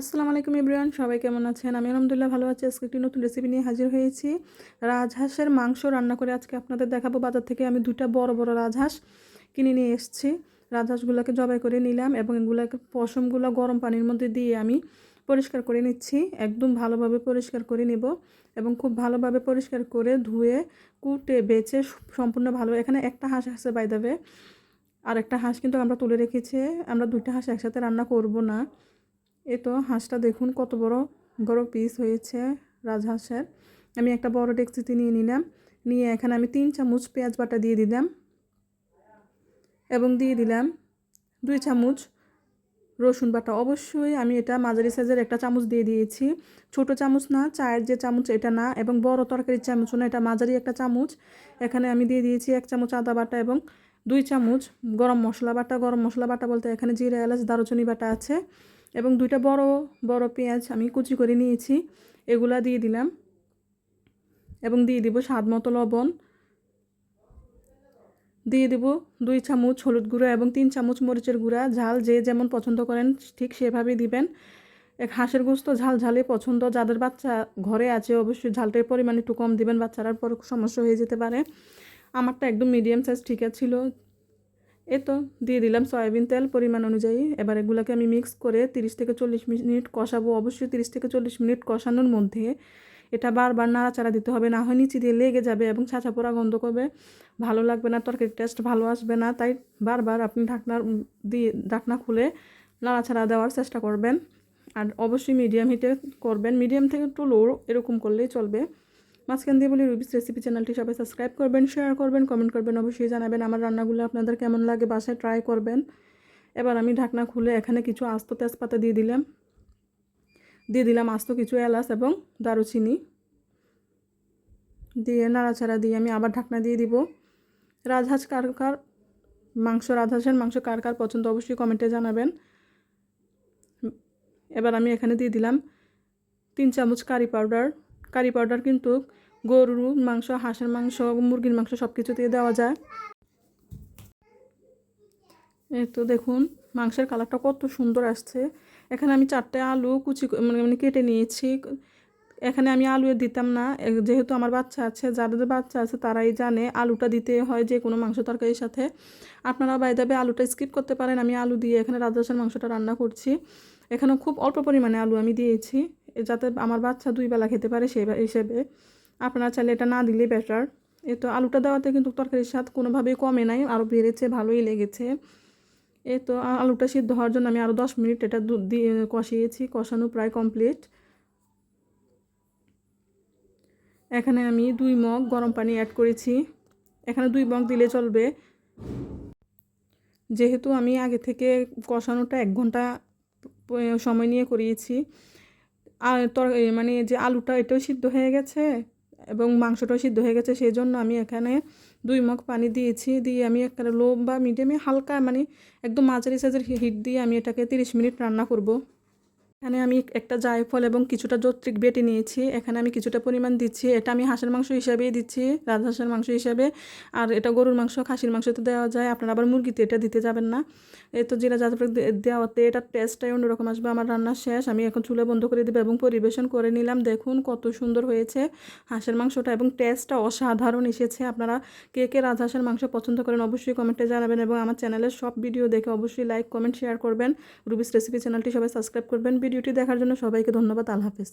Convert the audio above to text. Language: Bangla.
আসসালামু আলাইকুম ইব্রিয়ান সবাই কেমন আছেন? আমি আলহামদুলিল্লাহ ভালো আছি। আজকে একটি নতুন রেসিপি নিয়ে হাজির হয়েছি। রাজহাঁসের মাংস রান্না করে আজকে আপনাদের দেখাবো। বাজার থেকে আমি দুটা বড় বড় রাজহাঁস কিনে নিয়ে এসেছি। রাজহাঁসগুলোকে জবাই করে নিলাম এবং এগুলোকে পশমগুলো গরম পানির মধ্যে দিয়ে আমি পরিষ্কার করে নিচ্ছি। একদম ভালোভাবে পরিষ্কার করে নেব এবং খুব ভালোভাবে পরিষ্কার করে ধুয়ে, কুটে, বেছে সম্পূর্ণ ভালো। এখানে একটা হাঁস আছে বাইদাবে আর একটা হাঁস কিন্তু আমরা তুলে রেখেছি। আমরা দুইটা হাঁস একসাথে রান্না করব না। এ তো হাঁসটা দেখুন কত বড় বড় পিস হয়েছে রাজহাঁসের। আমি একটা বড় ডেকচিতে নিয়ে নিলাম, নিয়ে এখানে আমি তিন চামচ পেঁয়াজ বাটা দিয়ে দিলাম এবং দিয়ে দিলাম দুই চামচ রসুন বাটা। অবশ্যই আমি এটা মাঝারি সাইজের একটা চামচ দিয়ে দিয়েছি। ছোট চামচ না, চায়ের যে চামচ এটা না এবং বড় তরকারির চামচ না, এটা মাঝারি একটা চামচ। এখানে আমি দিয়ে দিয়েছি এক চামচ আদা বাটা এবং দুই চামচ গরম মশলা বাটা। গরম মশলা বাটা বলতে এখানে জিরা, এলাচ, দারুচিনি বাটা আছে। এবং দুইটা বড় বড় পেঁয়াজ আমি কুচি করে নিয়েছি। এগুলা দিয়ে দিলাম। এবং দিয়ে দিব স্বাদ মতো লবণ। দিয়ে দেব দুই চামচ হলুদ গুঁড়া এবং তিন চামচ মরিচের গুঁড়া। ঝাল যে যেমন পছন্দ করেন ঠিক সেভাবেই দিবেন। এক হাঁসের গোস্ত ঝাল ঝালে পছন্দ। যাদের বাচ্চা ঘরে আছে, অবশ্যই ঝালটার পরিমাণ একটু কম দিবেন। বাচ্চারার পর সমস্যা হয়ে যেতে পারে। আমারটা একদম মিডিয়াম সাইজ ঠিক ছিল। এ তো দিয়ে দিলাম সয়াবিন তেল পরিমাণ অনুযায়ী। এবার এগুলোকে আমি মিক্স করে তিরিশ থেকে চল্লিশ মিনিট কষাবো। অবশ্যই তিরিশ থেকে চল্লিশ মিনিট কষানোর মধ্যে এটা বারবার নাড়াচাড়া দিতে হবে। না হয় নিচে দিয়ে লেগে যাবে এবং ছাঁচা পোড়া গন্ধ করবে। ভালো লাগবে না, তরকারির টেস্ট ভালো আসবে না। তাই বারবার আপনি ঢাকনার দিয়ে, ঢাকনা খুলে নাড়াচাড়া দেওয়ার চেষ্টা করবেন। আর অবশ্যই মিডিয়াম হিটে করবেন। মিডিয়াম থেকে একটু লো এরকম করলেই চলবে। মাঝখান দিয়ে বলি রুবিস রেসিপি চ্যানেলটি সবাই সাবস্ক্রাইব করবেন শেয়ার করবেন কমেন্ট করবেন, অবশ্যই জানাবেন আমার রান্নাগুলো আপনাদের কেমন লাগে বাসায় ট্রাই করবেন। এবার আমি ঢাকনা খুলে এখানে কিছু আস্ত তেজপাতা দিয়ে দিলাম। দিয়ে দিলাম আস্ত কিছু এলাচ এবং দারুচিনি। দিয়ে নাড়াচাড়া দিয়ে আমি আবার ঢাকনা দিয়ে দিব। রাজহাঁস কার কার মাংস, রাজহাঁসের মাংস কার কার পছন্দ অবশ্যই কমেন্টে জানাবেন। এবার আমি এখানে দিয়ে দিলাম তিন চামচ কারি পাউডার কারি পাউডার কিন্তু গরুর মাংস, হাঁসের মাংস, মুরগির মাংস সব কিছুতেই দেওয়া যায়। এই তো দেখুন, মাংসের কালারটা কত সুন্দর আসছে। এখানে আমি চারটে আলু কুচি মানে মানে কেটে নিয়েছি। এখানে আমি আলু দিতাম না। যেহেতু আমার বাচ্চা আছে, যাদের বাচ্চা আছে তারাই জানে আলুটা দিতে হয় যে কোনো মাংস তরকারির সাথে। আপনারা বাইদাবে আলুটা স্কিপ করতে পারেন। আমি আলু দিয়ে এখানে রাজহাঁসের মাংসটা রান্না করছি। এখানে খুব অল্প পরিমাণে আলু আমি দিয়েছি। যাতে আমার বাচ্চা দুই বেলা খেতে পারে সেই হিসেবে। আপনারা চাইলে এটা না দিলে বেটার এ তো আলুটা দেওয়াতে কিন্তু তরকারির স্বাদ কোনোভাবেই কমে নাই, আরও বেড়েছে, ভালোই লেগেছে। এ তো আলুটা সিদ্ধ হওয়ার জন্য আমি আরও দশ মিনিট এটা দুধ দিয়ে কষিয়েছি, কষানো প্রায় কমপ্লিট এখানে আমি দুই মগ গরম পানি অ্যাড করেছি। এখানে দুই মগ দিলে চলবে। যেহেতু আমি আগে থেকে কষানোটা এক ঘণ্টা সময় নিয়ে করিয়েছি। মানে যে আলুটা এটাও সিদ্ধ হয়ে গেছে এবং মাংসটাও সিদ্ধ হয়ে গেছে সেই জন্য আমি এখানে দুই মগ পানি দিয়েছি। দিয়ে আমি একটা লো বা মিডিয়ামে হালকা মানে একদম মাঝারি সাইজের হিট দিয়ে আমি এটাকে তিরিশ মিনিট রান্না করব। এখানে আমি একটা জায়ফল এবং কিছুটা যৌত্রিক বেটে নিয়েছি। এখানে আমি কিছুটা পরিমাণ দিচ্ছি। এটা আমি হাঁসের মাংস হিসাবেই দিচ্ছি, রাজহাঁসের মাংস হিসাবে। আর এটা গরুর মাংস, খাসির মাংসতে দেওয়া যায়। আপনারা আবার মুরগিতে এটা দিতে যাবেন না। এই তো জিরা যাতে দেওয়াতে এটার টেস্টটাই অন্যরকম আসবে। আমার রান্না শেষ। আমি এখন চুলে বন্ধ করে দেবো এবং পরিবেশন করে নিলাম। দেখুন কত সুন্দর হয়েছে হাঁসের মাংসটা এবং টেস্টটা অসাধারণ এসেছে। আপনারা কে কে রাজহাঁসের মাংস পছন্দ করেন অবশ্যই কমেন্টে জানাবেন এবং আমার চ্যানেলের সব ভিডিও দেখে অবশ্যই লাইক কমেন্ট শেয়ার করবেন। রুবিস রেসিপি চ্যানেলটি সবাই সাবস্ক্রাইব করবেন। ভিডিওটি দেখার জন্য সবাইকে ধন্যবাদ আল্লাহ হাফেজ।